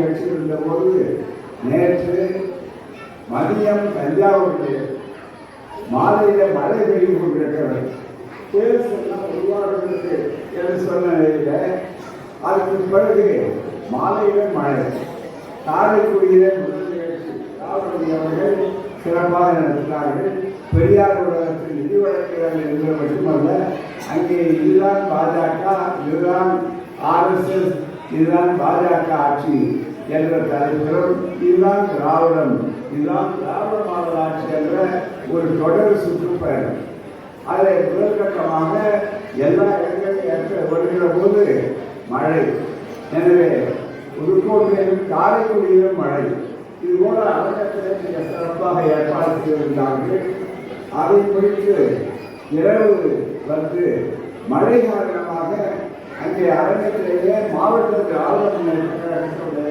நிகழ்ச்சி போது நேற்று மதியம் தஞ்சாவூரில் மாலையில மழை பெய்து கொண்டிருக்கிறது. புயல் என்று சொன்ன அதுக்கு பிறகு மாலையில மழை காரைக்குடியில முதல் நிகழ்ச்சி ராவணி அவர்கள் சிறப்பாக நடத்தினார்கள். பெரியார் உலகத்தில் நிதி வழங்குகிறார்கள் என்பது மட்டுமல்ல அங்கே இதுதான் பாஜக இதுதான் ஆர்எஸ்எஸ் இதுதான் பாஜக ஆட்சி. என்ற தலைப்பிலும் இதுதான் திராவிடம். இதுதான் திராவிட மாடல் ஆட்சி என்ற ஒரு தொடர் சுற்றுப்பயணம். அதில் முதற்கட்டமாக எல்லா இடங்களையும் ஏற்ற வருகிற போது மழை. எனவே புதுக்கோட்டையிலும் காரைக்குடியிலும் மழை. இது போல அரங்கத்திலே மிக சிறப்பாக ஏற்பாடு செய்திருந்தார்கள். அதை குறித்து இரவு வந்து மழை காரணமாக அங்கே அரங்கத்திலேயே மாவட்டத்தில் ஆளுநருடைய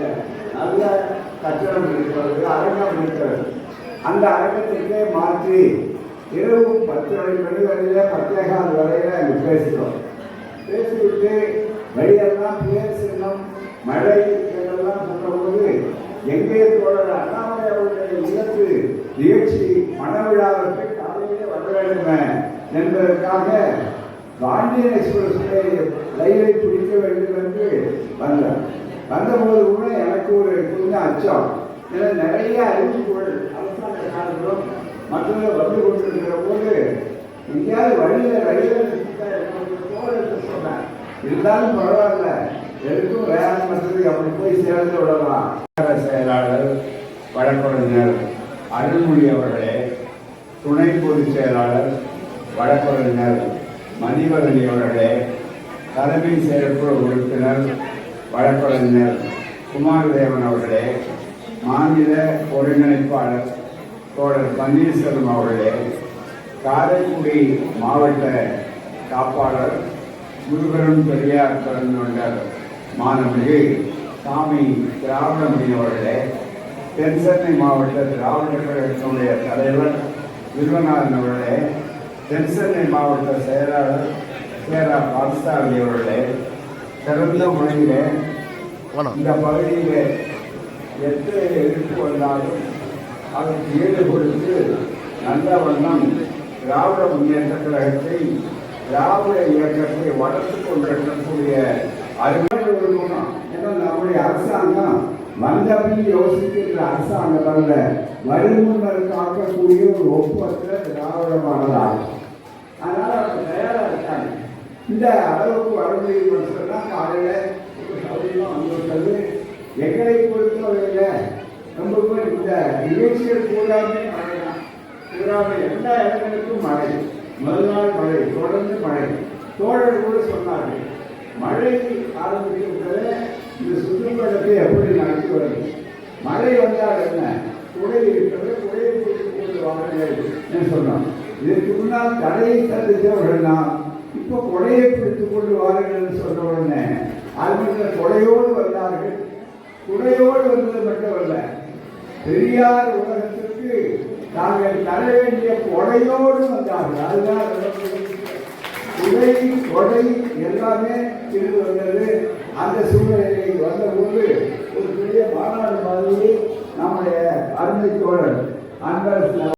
கட்டணம் இருக்கிறது அரங்கம் இருக்கிறது. அந்த அரங்கத்திற்கே மாற்றி இரவு பத்து மணி மணி வரையில பத்தே கால் வரையில அங்கே பேசுகிறோம் பேசிவிட்டு வழியெல்லாம் பேர் சின்னம் மழை என்றெல்லாம் சொல்லும்போது எங்கே தோழர் அண்ணாமலை அவருடைய இல்லத்து நிகழ்ச்சி மனவிழாவிற்கு காலையிலே வர வேண்டுமே என்பதற்காக பாண்டியன் எக்ஸ்பிரஸிலே ரயிலை பிடிக்க வேண்டும் என்று வந்தார் வந்தபோது கூட எனக்கு ஒரு கொஞ்சம் அச்சம் இதில் நிறைய அறிவிப்புகள் அரசாங்க காலங்களும் மற்றவங்க வந்து கொண்டிருக்கிற போது எங்கேயாவது வழியில் ரயிலில் சொன்னேன் இருந்தாலும் பரவாயில்ல. எதுக்கும் வேளாண் வசதி அப்படி போய் சேர்ந்து விடலாம். செயலாளர் வழக்கறிஞர் அருள்மொழி அவர்களே துணை பொதுச் செயலாளர் வழக்கறிஞர் மதிவதனி அவர்களே தலைமை செயற்குழு உறுப்பினர் வழக்கறிஞர் குமாரதேவன் அவர்களே மாநில ஒருங்கிணைப்பாளர் தோழர் பன்னீர்செல்வம் அவர்களே காரைக்குடி மாவட்ட காப்பாளர் முருகரும் பெரியார் பிறந்தொண்டர் மாணவர்கள் சாமி திராவிடமணி அவர்களே தென்சென்னை மாவட்ட திராவிட கழகத்தினுடைய தலைவர் வில்வநாதன் அவர்களே தென்சென்னை மாவட்ட செயலாளர் சேரா பால்சாமி அவர்களே சிறந்த முறையிலே இந்த பகுதியில் எத்தனை எதிர்ப்பு வந்தாலும் அதற்கு ஈடு கொடுத்து நல்ல வண்ணம் திராவிட முன்னேற்ற கழகத்தை திராவிட இயக்கத்தை வளர்த்து கொண்டிருக்கக்கூடிய அறிவாளர் ஏன்னா நம்முடைய அரசாங்கம் வந்தபின் யோசிக்கின்ற அரசாங்கம் அல்ல வருமுன்னர் காக்கக்கூடிய ஒரு ஒப்பற்ற திராவிடமானதாகும். அதனால அவங்க தயாராக இருக்காங்க. இந்த அளவுக்கு வர முடியும் சொன்னா காலையில ஒரு சௌகரியமா வந்துவிட்டது எங்களை பொறுத்தவரையில ரொம்ப இந்த நிகழ்ச்சிகள் பூராமே மழை தான். பூராமே எல்லா இடங்களுக்கும் மழை. முதல் நாள் மழை தொடர்ந்து மழை. தோழர் கூட சொன்னார்கள் மழை ஆரம்பிக்கின்றத இந்த சுற்றுப்பயணத்தை எப்படி நடத்தி வருது மழை வந்தால் என்ன? குடை இருக்கிறது குடையை பிடித்துக் கொண்டு வாருங்கள் என்று சொன்னோம் இதற்கு முன்னால் தடையை சந்தித்தவர்கள் நாம் இப்போ கொடையை பிடித்துக் கொண்டு வாருங்கள் என்று சொன்ன உடனே அது கொடையோடு வந்தார்கள். துணையோடு வந்தது மட்டுமல்ல பெரியார் உலகத்திற்கு நாங்கள் தர வேண்டிய கொடையோடு வந்தார்கள். அதுதான் உடை கொடை எல்லாமே இருந்து வந்தது. அந்த சூழ்நிலையை வந்தபோது ஒரு பெரிய மாநாடு மாதிரி நம்முடைய அருமை தோழர் அன்பரசு